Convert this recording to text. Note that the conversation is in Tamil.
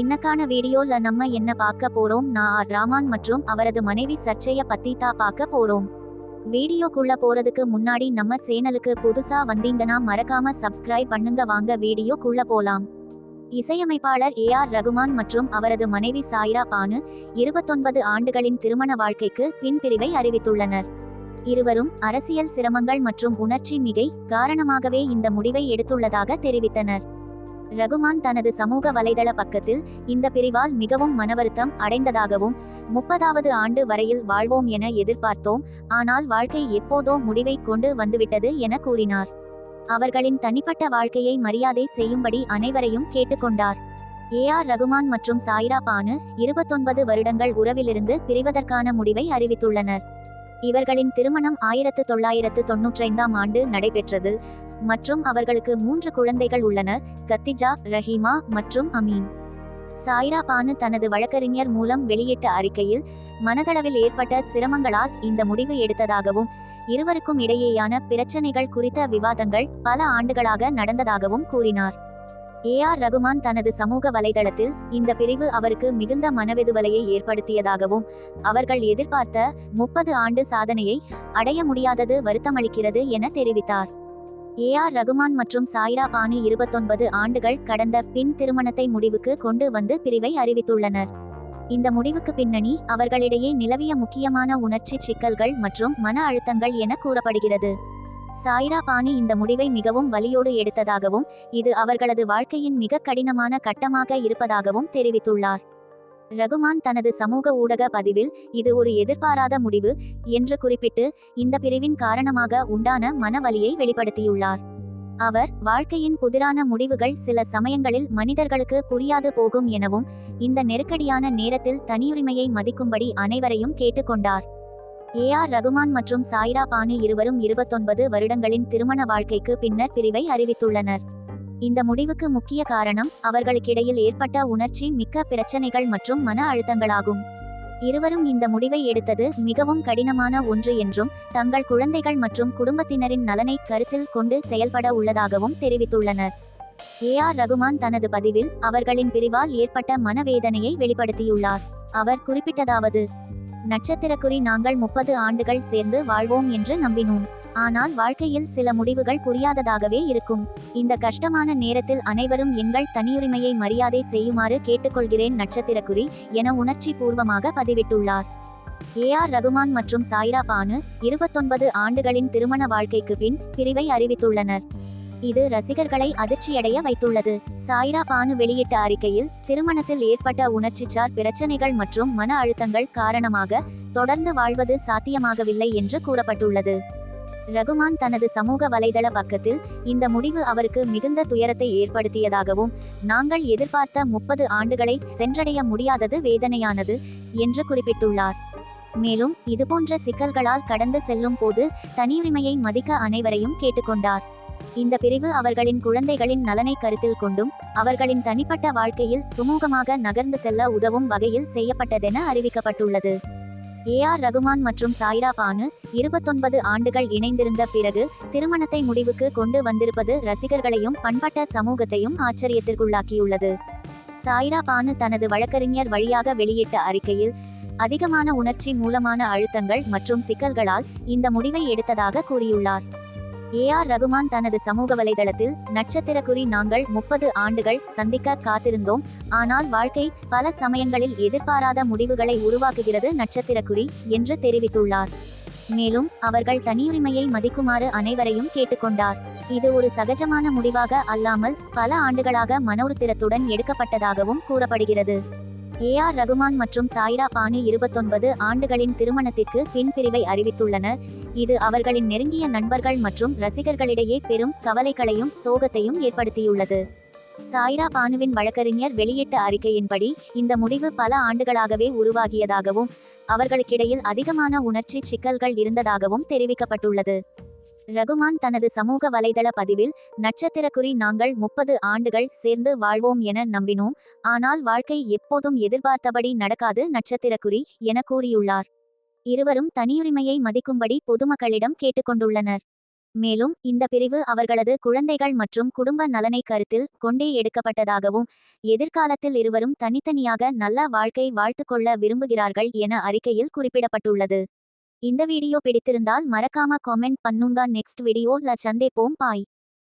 இன்னக்கான வீடியோல நம்ம என்ன பார்க்க போறோம்? நான் ஆர் ராமான் மற்றும் அவரது மனைவி சர்ச்சைய பத்தி தான் பார்க்க போறோம். வீடியோக்குள்ள போறதுக்கு முன்னாடி நம்ம சேனலுக்கு புதுசா வந்தீங்கன்னா மறக்காம சப்ஸ்கிரைப் பண்ணுங்க. வாங்க வீடியோக்குள்ள போலாம். இசையமைப்பாளர் ஏ ஆர் ரகுமான் மற்றும் அவரது மனைவி சாய்ரா பானு இருபத்தொன்பது ஆண்டுகளின் திருமண வாழ்க்கைக்கு பின்பிரிவை அறிவித்துள்ளனர். இருவரும் அரசியல் சிரமங்கள் மற்றும் உணர்ச்சி மிகை காரணமாகவே இந்த முடிவை எடுத்துள்ளதாக தெரிவித்தனர். ரகுமான் தனது சமூக வலைதள பக்கத்தில் இந்த பிரிவால் மிகவும் மனவருத்தம் அடைந்ததாகவும் முப்பதாவது ஆண்டு வரையில் வாழ்வோம் என எதிர்பார்த்தோம் ஆனால் வாழ்க்கை எப்போதோ முடிவை கொண்டு வந்துவிட்டது என கூறினார். அவர்களின் தனிப்பட்ட வாழ்க்கையை மரியாதை செய்யும்படி அனைவரையும் கேட்டுக்கொண்டார். ஏ ஆர் ரகுமான் மற்றும் சாய்ரா பானு இருபத்தொன்பது வருடங்கள் உறவிலிருந்து பிரிவதற்கான முடிவை அறிவித்துள்ளனர். இவர்களின் திருமணம் ஆயிரத்து தொள்ளாயிரத்து தொன்னூற்றைந்தாம் ஆண்டு நடைபெற்றது. மற்றும் அவர்களுக்கு மூன்று குழந்தைகள் உள்ளனர் கத்திஜா ரஹீமா மற்றும் அமீன். சாய்ரா பானு தனது வழக்கறிஞர் மூலம் வெளியிட்ட அறிக்கையில் மனதளவில் ஏற்பட்ட சிரமங்களால் இந்த முடிவு எடுத்ததாகவும் இருவருக்கும் இடையேயான பிரச்சனைகள் குறித்த விவாதங்கள் பல ஆண்டுகளாக நடந்ததாகவும் கூறினார். ஏ ஆர் ரகுமான் தனது சமூக வலைதளத்தில் இந்த பிரிவு அவருக்கு மிகுந்த மனவெதுவலையை ஏற்படுத்தியதாகவும் அவர்கள் எதிர்பார்த்த முப்பது ஆண்டு சாதனையை அடைய முடியாதது வருத்தமளிக்கிறது என தெரிவித்தார். ஏ ஆர் ரகுமான் மற்றும் சாய்ரா பானி இருபத்தொன்பது ஆண்டுகள் கடந்த பின் திருமணத்தை முடிவுக்கு கொண்டு வந்து பிரிவை அறிவித்துள்ளனர். இந்த முடிவுக்கு பின்னணி அவர்களிடையே நிலவிய முக்கியமான உணர்ச்சி சிக்கல்கள் மற்றும் மன அழுத்தங்கள் என கூறப்படுகிறது. சாய்ரா பானி இந்த முடிவை மிகவும் வலியோடு எடுத்ததாகவும் இது அவர்களது வாழ்க்கையின் மிக கடினமான கட்டமாக இருப்பதாகவும் தெரிவித்துள்ளார். ரகுமான் தனது சமூக ஊடக பதிவில் இது ஒரு எதிர்பாராத முடிவு என்று குறிப்பிட்டு இந்த பிரிவின் காரணமாக உண்டான மனவலியை வெளிப்படுத்தியுள்ளார். அவர் வாழ்க்கையின் புதிரான முடிவுகள் சில சமயங்களில் மனிதர்களுக்கு புரியாது போகும் எனவும் இந்த நெருக்கடியான நேரத்தில் தனியுரிமையை மதிக்கும்படி அனைவரையும் கேட்டுக்கொண்டார். ஏ ஆர் ரகுமான் மற்றும் சாய்ரா பானு இருவரும் இருபத்தொன்பது வருடங்களின் திருமண வாழ்க்கைக்கு பின்னர் பிரிவை அறிவித்துள்ளனர். இந்த முடிவுக்கு முக்கிய காரணம் அவர்களுக்கிடையில் ஏற்பட்ட உணர்ச்சி மிக்க பிரச்சனைகள் மற்றும் மன அழுத்தங்களாகும். இருவரும் இந்த முடிவை எடுத்தது மிகவும் கடினமான ஒன்று என்றும் தங்கள் குழந்தைகள் மற்றும் குடும்பத்தினரின் நலனை கருத்தில் கொண்டு செயல்பட உள்ளதாகவும் தெரிவித்துள்ளனர். ஏ ஆர் ரகுமான் தனது பதிவில் அவர்களின் பிரிவால் ஏற்பட்ட மனவேதனையை வெளிப்படுத்தியுள்ளார். அவர் குறிப்பிட்டதாவது நட்சத்திரக்குறி நாங்கள் முப்பது ஆண்டுகள் சேர்ந்து வாழ்வோம் என்று நம்பினோம். ஆனால் வாழ்க்கையில் சில முடிவுகள் புரியாததாகவே இருக்கும். இந்த கஷ்டமான நேரத்தில் அனைவரும் எங்கள் தனியுரிமையை மரியாதை செய்யுமாறு கேட்டுக்கொள்கிறேன் நட்சத்திரக்குறி என உணர்ச்சி பூர்வமாக பதிவிட்டுள்ளார். ஏ ஆர் ரகுமான் மற்றும் சாய்ரா பானு இருபத்தொன்பது ஆண்டுகளின் திருமண வாழ்க்கைக்கு பின் பிரிவை அறிவித்துள்ளனர். இது ரசிகர்களை அதிர்ச்சியடைய வைத்துள்ளது. சாய்ரா பானு வெளியிட்ட அறிக்கையில் திருமணத்தில் ஏற்பட்ட உணர்ச்சிச்சார் பிரச்சனைகள் மற்றும் மன அழுத்தங்கள் காரணமாக தொடர்ந்து வாழ்வது சாத்தியமாகவில்லை என்று கூறப்பட்டுள்ளது. ரகுமான் தனது சமூக வலைதள பக்கத்தில் இந்த முடிவு அவருக்கு மிகுந்த துயரத்தை ஏற்படுத்தியதாகவும் நாங்கள் எதிர்பார்த்த முப்பது ஆண்டுகளை சென்றடைய முடியாதது வேதனையானது என்று குறிப்பிட்டுள்ளார். மேலும் இதுபோன்ற சிக்கல்களால் கடந்து செல்லும் போது தனியுரிமையை மதிக்க அனைவரையும் கேட்டுக்கொண்டார். இந்த பிரிவு அவர்களின் குழந்தைகளின் நலனை கருத்தில் கொண்டும் அவர்களின் தனிப்பட்ட வாழ்க்கையில் சுமூகமாக நகர்ந்து செல்ல உதவும் வகையில் செய்யப்பட்டதென அறிவிக்கப்பட்டுள்ளது. ஏ ஆர் ரகுமான் மற்றும் சாய்ரா பானு இருபத்தொன்பது ஆண்டுகள் இணைந்திருந்த பிறகு திருமணத்தை முடிவுக்கு கொண்டு வந்திருப்பது ரசிகர்களையும் பண்பட்ட சமூகத்தையும் ஆச்சரியத்திற்குள்ளாக்கியுள்ளது. சாய்ரா பானு தனது வழக்கறிஞர் வழியாக வெளியிட்ட அறிக்கையில் அதிகமான உணர்ச்சி மூலமான அழுத்தங்கள் மற்றும் சிக்கல்களால் இந்த முடிவை எடுத்ததாக கூறியுள்ளார். ஏ ஆர் ரகுமான் தனது சமூக வலைதளத்தில் நட்சத்திரக்குறி நாங்கள் முப்பது ஆண்டுகள் சந்திக்க காத்திருந்தோம். ஆனால் வாழ்க்கை பல சமயங்களில் எதிர்பாராத முடிவுகளை உருவாக்குகிறது நட்சத்திரக்குறி என்று தெரிவித்துள்ளார். மேலும் அவர்கள் தனியுரிமையை மதிக்குமாறு அனைவரையும் கேட்டுக்கொண்டார். இது ஒரு சகஜமான முடிவாக அல்லாமல் பல ஆண்டுகளாக மனோருத்திரத்துடன் எடுக்கப்பட்டதாகவும் கூறப்படுகிறது. ஏ ஆர் ரகுமான் மற்றும் சாய்ரா பானி இருபத்தொன்பது ஆண்டுகளின் திருமணத்திற்கு பின் பிரிவை அறிவித்துள்ளனர். இது அவர்களின் நெருங்கிய நண்பர்கள் மற்றும் ரசிகர்களிடையே பெரும் கவலைகளையும் சோகத்தையும் ஏற்படுத்தியுள்ளது. சாய்ரா பானுவின் வழக்கறிஞர் வெளியிட்ட அறிக்கையின்படி இந்த முடிவு பல ஆண்டுகளாகவே உருவாகியதாகவும் அவர்களுக்கிடையில் அதிகமான உணர்ச்சி சிக்கல்கள் இருந்ததாகவும் தெரிவிக்கப்பட்டுள்ளது. ரகுமான் தனது சமூக வலைதள பதிவில் நட்சத்திரக்குறி நாங்கள் முப்பது ஆண்டுகள் சேர்ந்து வாழ்வோம் என நம்பினோம் ஆனால் வாழ்க்கை எப்போதும் எதிர்பார்த்தபடி நடக்காது நட்சத்திரக்குறி என கூறியுள்ளார். இருவரும் தனியுரிமையை மதிக்கும்படி பொதுமக்களிடம் கேட்டுக்கொண்டுள்ளனர். மேலும் இந்த பிரிவு அவர்களது குழந்தைகள் மற்றும் குடும்ப நலனை கருத்தில் கொண்டே எடுக்கப்பட்டதாகவும் எதிர்காலத்தில் இருவரும் தனித்தனியாக நல்ல வாழ்க்கை வாழ்த்துக்கொள்ள விரும்புகிறார்கள் என அறிக்கையில் குறிப்பிடப்பட்டுள்ளது. இந்த வீடியோ பிடித்திருந்தால் மறக்காம காமெண்ட் பண்ணுங்க. நெக்ஸ்ட் வீடியோல சந்தேப்போம். பாய்